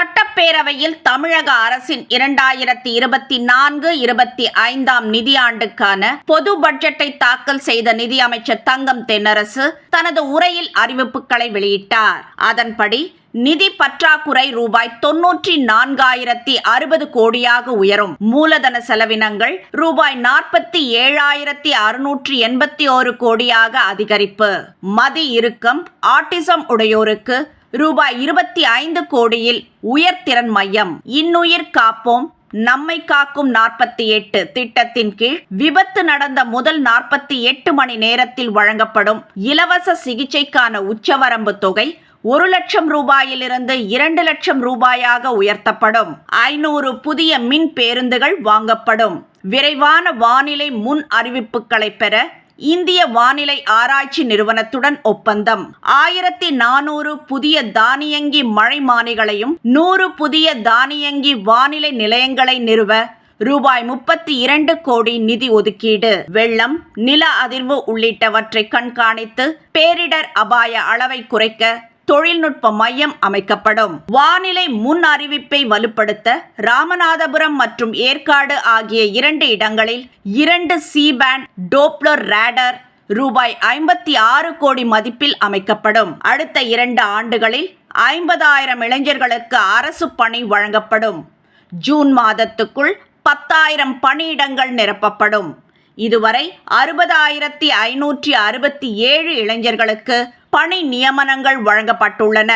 சட்டப்பேரவையில் தமிழக அரசின் இரண்டாயிரத்தி இருபத்தி நான்கு இருபத்தி ஐந்தாம் நிதியாண்டுக்கான பொது பட்ஜெட்டை தாக்கல் செய்த நிதியமைச்சர் தங்கம் தென்னரசு தனது உரையில் அறிவிப்புகளை வெளியிட்டார். அதன்படி நிதி பற்றாக்குறை ரூபாய் தொன்னூற்றி நான்காயிரத்தி அறுபது கோடியாக உயரும். மூலதன செலவினங்கள் ரூபாய் நாற்பத்தி ஏழாயிரத்தி அறுநூற்றி எண்பத்தி ஒரு கோடியாக அதிகரிப்பு. மதி இறுக்கம் ஆட்டிசம் உடையோருக்கு ரூபாய் இருபத்தி ஐந்து கோடியில் உயர்திறன் மையம். இன்னுயிர் காப்போம் நம்மை காக்கும் நாற்பத்தி எட்டு திட்டத்தின் கீழ் விபத்து நடந்த முதல் நாற்பத்தி எட்டு மணி நேரத்தில் வழங்கப்படும் இலவச சிகிச்சைக்கான உச்சவரம்பு தொகை ஒரு லட்சம் ரூபாயிலிருந்து இரண்டு லட்சம் ரூபாயாக உயர்த்தப்படும். ஐநூறு புதிய மின் பேருந்துகள் வாங்கப்படும். விரைவான வானிலை முன் அறிவிப்புகளை பெற இந்திய வானிலை ஆராய்ச்சி நிறுவனத்துடன் ஒப்பந்தம். ஆயிரத்தி நானூறு புதிய தானியங்கி மழைமானிகளையும் நூறு புதிய தானியங்கி வானிலை நிலையங்களை நிறுவ ரூபாய் முப்பத்தி இரண்டு கோடி நிதி ஒதுக்கீடு. வெள்ளம் நில அதிர்வு உள்ளிட்டவற்றை கண்காணித்து பேரிடர் அபாய அளவை குறைக்க தொழில்நுட்ப மையம் அமைக்கப்படும். வானிலை முன் அறிவிப்பை வலுப்படுத்த ராமநாதபுரம் மற்றும் ஏற்காடு ஆகிய இரண்டு இடங்களில் இரண்டு சி பேண்ட் டோப்ளர் ரேடர் ரூபாய் ஐம்பத்தி ஆறு கோடி மதிப்பில் அமைக்கப்படும். அடுத்த இரண்டு ஆண்டுகளில் ஐம்பதாயிரம் இளைஞர்களுக்கு அரசு பணி வழங்கப்படும். ஜூன் மாதத்துக்குள் பத்தாயிரம் பணியிடங்கள் நிரப்பப்படும். இதுவரை அறுபதாயிரத்தி ஐநூற்றி அறுபத்தி ஏழு இளைஞர்களுக்கு பணி நியமனங்கள் வழங்கப்பட்டுள்ளன.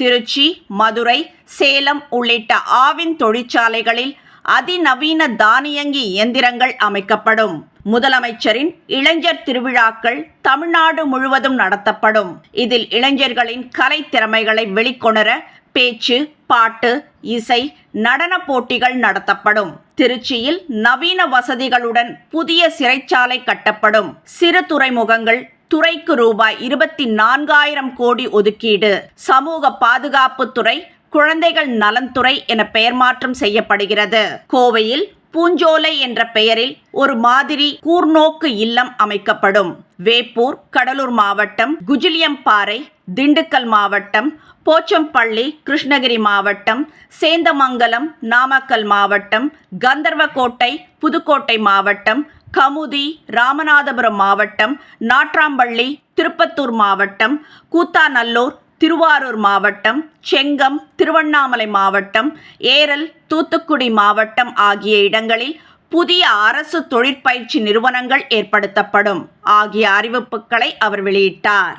திருச்சி மதுரை சேலம் உள்ளிட்ட ஆவின் தொழிற்சாலைகளில் அதிநவீன தானியங்கி இயந்திரங்கள் அமைக்கப்படும். முதலமைச்சரின் இளைஞர் திருவிழாக்கள் தமிழ்நாடு முழுவதும் நடத்தப்படும். இதில் இளைஞர்களின் கலை திறமைகளை வெளிக்கொணர பேச்சு பாட்டு இசை நடன போட்டிகள் நடத்தப்படும். திருச்சியில் நவீன வசதிகளுடன் புதிய சிறைச்சாலை கட்டப்படும். சிறு துறைமுகங்கள் துறைக்கு ரூபாய் இருபத்தி நான்காயிரம் கோடி ஒதுக்கீடு. சமூக பாதுகாப்பு துறை குழந்தைகள் நலன்துறை என பெயர் மாற்றம் செய்யப்படுகிறது. கோவையில் பூஞ்சோலை என்ற பெயரில் ஒரு மாதிரி கூர்நோக்கு இல்லம் அமைக்கப்படும். வேப்பூர் கடலூர் மாவட்டம் குஜிலியம்பாறை திண்டுக்கல் மாவட்டம் போச்சம்பள்ளி கிருஷ்ணகிரி மாவட்டம் சேந்தமங்கலம் நாமக்கல் மாவட்டம் கந்தர்வக்கோட்டை புதுக்கோட்டை மாவட்டம் கமுதி ராமநாதபுரம் மாவட்டம் நாட்ராம்பள்ளி திருப்பத்தூர் மாவட்டம் கூத்தாநல்லூர் திருவாரூர் மாவட்டம் செங்கம் திருவண்ணாமலை மாவட்டம் ஏரல் தூத்துக்குடி மாவட்டம் ஆகிய இடங்களில் புதிய அரசு தொழிற்பயிற்சி நிறுவனங்கள் ஏற்படுத்தப்படும். ஆகிய அறிவிப்புகளை அவர் வெளியிட்டார்.